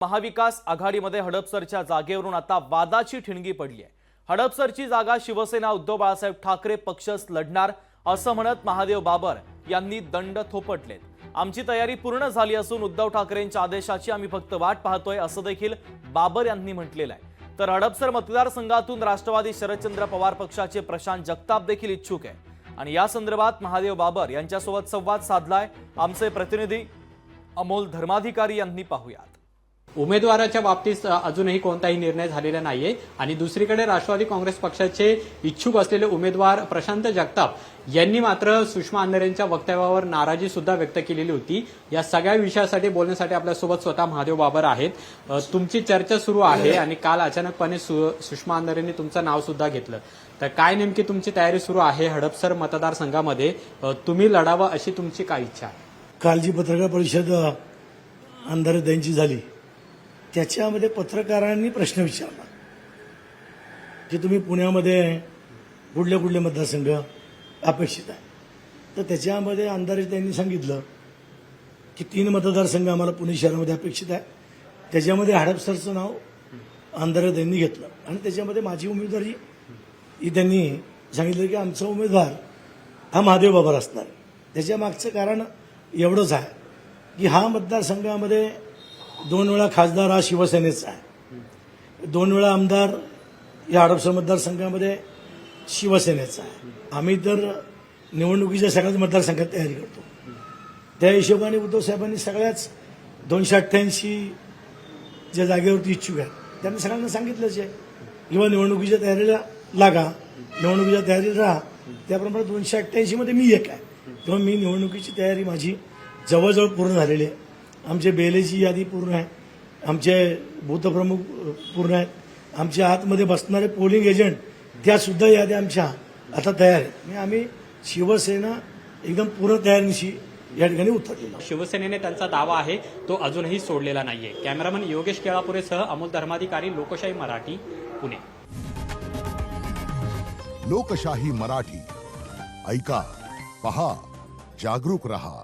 महाविकास आघाडीमध्ये हडपसरच्या जागेवरून आता वादाची ठिणगी पडली आहे. हडपसरची जागा शिवसेना उद्धव बाळासाहेब ठाकरे पक्षच लढणार असं म्हणत महादेव बाबर यांनी दंड थोपटलेत. आमची तयारी पूर्ण झाली असून उद्धव ठाकरेंच्या आदेशाची आम्ही फक्त वाट पाहतोय असं देखील बाबर यांनी म्हटलेलं आहे. तर हडपसर मतदारसंघातून राष्ट्रवादी शरदचंद्र पवार पक्षाचे प्रशांत जगताप देखील इच्छुक आहे. आणि या संदर्भात महादेव बाबर यांच्यासोबत संवाद साधलाय. आमचे प्रतिनिधी अमोल धर्माधिकारी यांनी पाहूयात. उमेदवाराच्या बाबतीत अजूनही कोणताही निर्णय झालेला नाहीये. आणि दुसरीकडे राष्ट्रवादी काँग्रेस पक्षाचे इच्छुक असलेले उमेदवार प्रशांत जगताप यांनी मात्र सुषमा अंधारेंच्या वक्तव्यावर नाराजी सुद्धा व्यक्त केलेली होती. या सगळ्या विषयासाठी बोलण्यासाठी आपल्यासोबत स्वतः महादेव बाबर आहेत. तुमची चर्चा सुरू आहे आणि काल अचानकपणे सु- सुषमा अंधारेंनी तुमचं नाव सुद्धा घेतलं. तर काय नेमकी तुमची तयारी सुरू आहे हडपसर मतदारसंघामध्ये? तुम्ही लढावं अशी तुमची काय इच्छा आहे? काल जी पत्रकार परिषद अंधारे त्यांची झाली. त्याच्यामध्ये पत्रकारांनी प्रश्न विचारला. की तुम्ही पुण्यामध्ये कुठले कुठले मतदारसंघ अपेक्षित आहे? तर त्याच्यामध्ये अंदाजे त्यांनी सांगितलं की तीन मतदारसंघ आम्हाला पुणे शहरामध्ये अपेक्षित आहे. त्याच्यामध्ये हडपसरचं नाव अंधारे त्यांनी घेतलं. आणि त्याच्यामध्ये माझी उमेदवारी ही त्यांनी सांगितलं की आमचा उमेदवार हा महादेव बाबर असणार त्याच्या मागचं कारण एवढंच आहे की हा मतदारसंघामध्ये दोन वेळा खासदार हा शिवसेनेचा आहे. दोन वेळा आमदार या हडपसर मतदारसंघामध्ये शिवसेनेचा आहे. आम्ही तर निवडणुकीच्या सगळ्याच मतदारसंघात तयारी करतो. त्या हिशोबाने उद्धव साहेबांनी सगळ्याच दोनशे अठ्ठ्याऐंशी ज्या जागेवरती इच्छुक आहेत त्यांनी सगळ्यांना सांगितलंच आहे. किंवा निवडणुकीच्या तयारीला लागा. निवडणुकीच्या तयारीला राहा. त्याप्रमाणे दोनशे अठ्ठ्याऐंशीमध्ये मी एक आहे. तेव्हा मी निवडणुकीची तयारी माझी जवळजवळ पूर्ण झालेली आहे. आमचे बेलेची यादी पूर्ण आहे. आमचे भूतप्रमुख अ, पूर्ण आहेत. आमच्या आतमध्ये बसणारे पोलिंग एजंट त्या सुद्धा याद्या आमच्या आता तयार आहेत. म्हणजे आम्ही शिवसेना एकदम पूर्ण तयारीनिशी या ठिकाणी उतरलेलो. शिवसेनेने त्यांचा दावा आहे तो अजूनही सोडलेला नाहीये. कॅमेरामन योगेश केळापुरेसह अमोल धर्माधिकारी लोकशाही मराठी पुणे. लोकशाही मराठी. ऐका पहा जागरूक रहा.